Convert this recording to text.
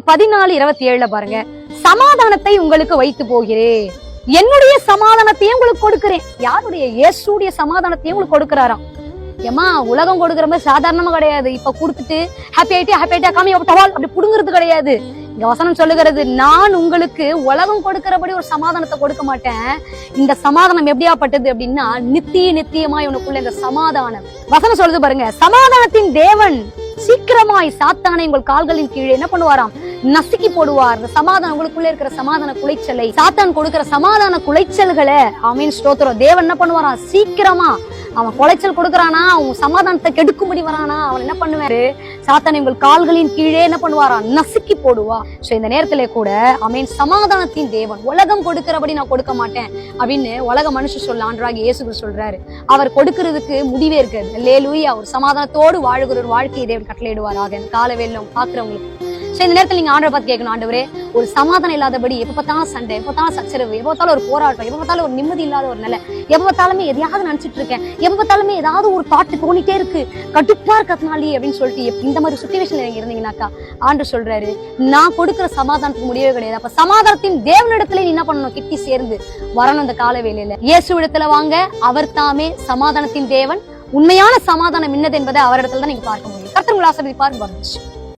யோவான் பதினாலு இருபத்தி ஏழுல பாருங்க. சமாதானத்தை உங்களுக்கு வைத்து போகிறேன். என்னுடைய சமாதானத்தையும் உங்களுக்கு கொடுக்கிறேன். யாருடைய? இயேசுடைய சமாதானத்தையும் உங்களுக்கு கொடுக்கிறாராம். ஏமா உலகம் கொடுக்கற மாதிரி சாதாரணமா கிடையாது. இப்ப கொடுத்துட்டு ஹாப்பி ஆயிட்டே ஹாப்பி ஆயிட்டே காமி டவால் அப்படி புடுங்குறது கிடையாது. இங்க வசனம் சொல்லுகிறது நான் உங்களுக்கு உலகம் கொடுக்கிறபடி ஒரு சமாதானத்தை கொடுக்க மாட்டேன். இந்த சமாதானம் எப்படியாப்பட்டது அப்படின்னா நித்திய நித்தியமா இவனுக்குள்ள இந்த சமாதானம். வசனம் சொல்லுது பாருங்க சமாதானத்தின் தேவன் சீக்கிரமாய் சாத்தானை உங்கள் கால்களின் கீழே என்ன பண்ணுவாராம்? நசுக்கி போடுவார். இந்த சமாதானம் உங்களுக்குள்ள இருக்கிற சமாதான குலைச்சலை சாத்தான் கொடுக்கிற சமாதான குலைச்சல்களை அவன் ஸ்தோத்திரம். தேவன் என்ன பண்ணுவாராம்? சீக்கிரமா அவன் குலைச்சல் கொடுக்கறானா? அவன் சமாதானத்தை கெடுக்கும்படி வரானா? அவன் என்ன பண்ணுவாரு? சாத்தானை உங்கள் கால்களின் கீழே என்ன பண்ணுவாரா? நசுக்கி போடுவா. சோ இந்த நேரத்திலே கூட அமேன் சமாதானத்தின் தேவன். உலகம் கொடுக்கிறபடி நான் கொடுக்க மாட்டேன். அப்படின்னு உலக மனுஷன் சொல்ல ஆண்டராக இயேசுகள் சொல்றாரு. அவர் கொடுக்கிறதுக்கு முடிவே இருக்காது. லேலூயா ஒரு சமாதானத்தோடு வாழ்கிற ஒரு வாழ்க்கையை தேவன் கட்டளையிடுவாராக. இந்த பாக்குறவங்களுக்கு சோ இந்த நேரத்துல நீங்க ஆண்டரை பார்த்து கேட்கணும் ஆண்டவரே. ஒரு சமாதானம் இல்லாதபடி எப்ப பார்த்தாலும் சண்டை எப்ப பார்த்தாலும் சச்சரவு எப்ப பார்த்தாலும் ஒரு போராட்டம் எப்ப பார்த்தாலும் ஒரு நிம்மதி இல்லாத ஒரு நிலை. எப்ப பார்த்தாலுமே எதையாவது நினைச்சிட்டு இருக்கேன். எப்ப பார்த்தாலுமே ஏதாவது ஒரு தாட்டு தோணிட்டே இருக்கு. கடுப்பா இருக்கிறதுனாலே அப்படின்னு சொல்லிட்டு இந்த மாதிரி சுச்சுவேஷன்ல நீங்க இருந்தீங்கன்னாக்கா ஆண்டு சொல்றாரு நான் கொடுக்குற சமாதானத்துக்கு முடியவே கிடையாது. அப்ப சமாதானத்தின் தேவனிடத்துல நீ என்ன பண்ணணும்? கிட்டி சேர்ந்து வரணும் இந்த கால வேலையில இயேசு இடத்துல வாங்க அவர் தாமே சமாதானத்தின் தேவன். உண்மையான சமாதானம் என்னது என்பதை அவரிடத்துல தான் நீங்க பார்க்க முடியும். கர்த்தர் உங்களை ஆசீர்வதிப்பார். பாருங்க.